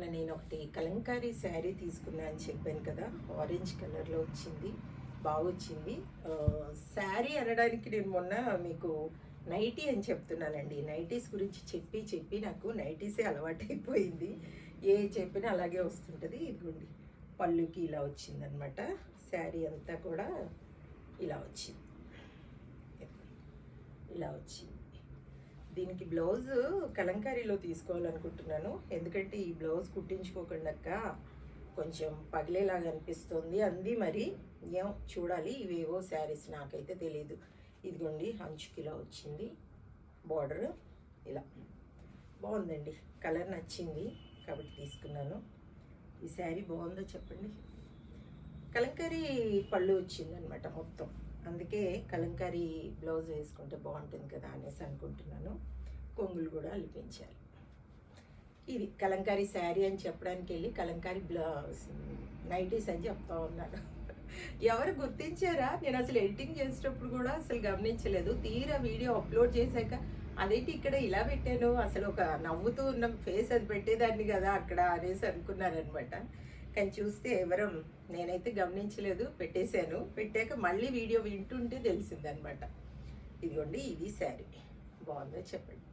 మొన్న నేను ఒకటి కలంకారీ శారీ తీసుకున్నా అని చెప్పాను కదా ఆరెంజ్ కలర్లో వచ్చింది బాగా వచ్చింది శారీ అనడానికి నేను మొన్న మీకు నైటీ అని చెప్తున్నానండి. నైటీస్ గురించి చెప్పి చెప్పి నాకు నైటీసే అలవాటైపోయింది. ఏ చెప్పినా అలాగే వస్తుంటుంది. ఇదిగోండి పళ్ళుకి ఇలా వచ్చిందనమాట. శారీ అంతా కూడా ఇలా వచ్చింది. ఇలా వచ్చింది. దీనికి బ్లౌజ్ కలంకారీలో తీసుకోవాలనుకుంటున్నాను. ఎందుకంటే ఈ బ్లౌజ్ కుట్టించుకోకుండా కొంచెం పగిలేలాగా అనిపిస్తుంది. అంది మరి ఏం చూడాలి ఇవేవో శారీస్ నాకైతే తెలియదు ఇదిగోండి అంచుకి ఇలా వచ్చింది. బార్డర్ ఇలా. బాగుందండి కలర్ నచ్చింది కాబట్టి తీసుకున్నాను. ఈ శారీ బాగుందో చెప్పండి. కలంకారీ పళ్ళు వచ్చిందనమాట మొత్తం. అందుకే కలంకారీ బ్లౌజ్ వేసుకుంటే బాగుంటుంది కదా అనేసి అనుకుంటున్నాను. కొంగులు కూడా అలిపించాలి. ఇది కలంకారీ శారీ అని చెప్పడానికి వెళ్ళి కలంకారీ బ్లౌజ్ నైటీస్ అని చెప్తా ఉన్నాను. ఎవరు గుర్తించారా? నేను అసలు ఎడిటింగ్ చేసేటప్పుడు కూడా అసలు గమనించలేదు. తీరా వీడియో అప్లోడ్ చేశాక అదేంటి ఇక్కడ ఇలా పెట్టాను? అసలు ఒక నవ్వుతూ ఉన్న ఫేస్ అది పెట్టేదాన్ని కదా అక్కడ అనేసి అనుకున్నారనమాట. కానీ చూస్తే ఎవరం నేనైతే గమనించలేదు పెట్టేశాను. పెట్టాక మళ్ళీ వీడియో వింటుంటే తెలిసిందనమాట ఇదిగోండి ఇది శారీ. బాగుందో చెప్పండి.